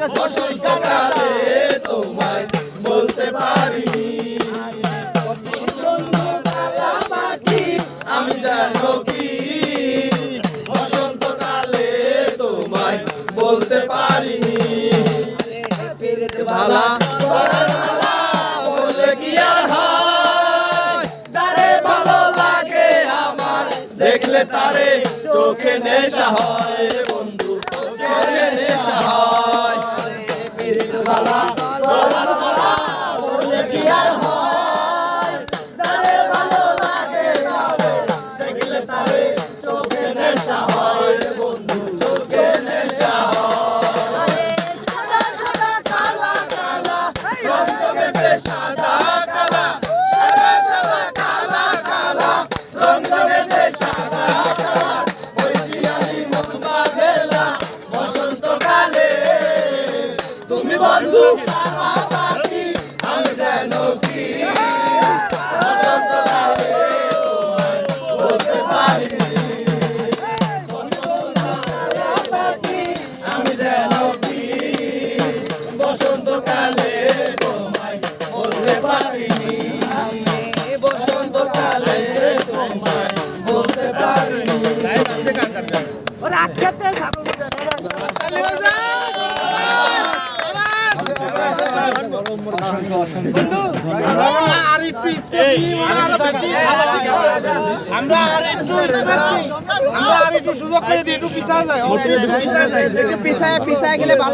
ফসল কাটালে বলতে পারি আমি জানো কি বসন্তকালে বলতে পারিনি ভালো দেখলে তারে চোখে নেশা হয় বন্ধু পাশাপাশি আমি যেন ফিরে। আমরা আর একটু স্পেস আমরা আর একটু সুযোগ করে দিই, একটু পিছায় যায় একটু পিছায় পিছায় গেলে ভালো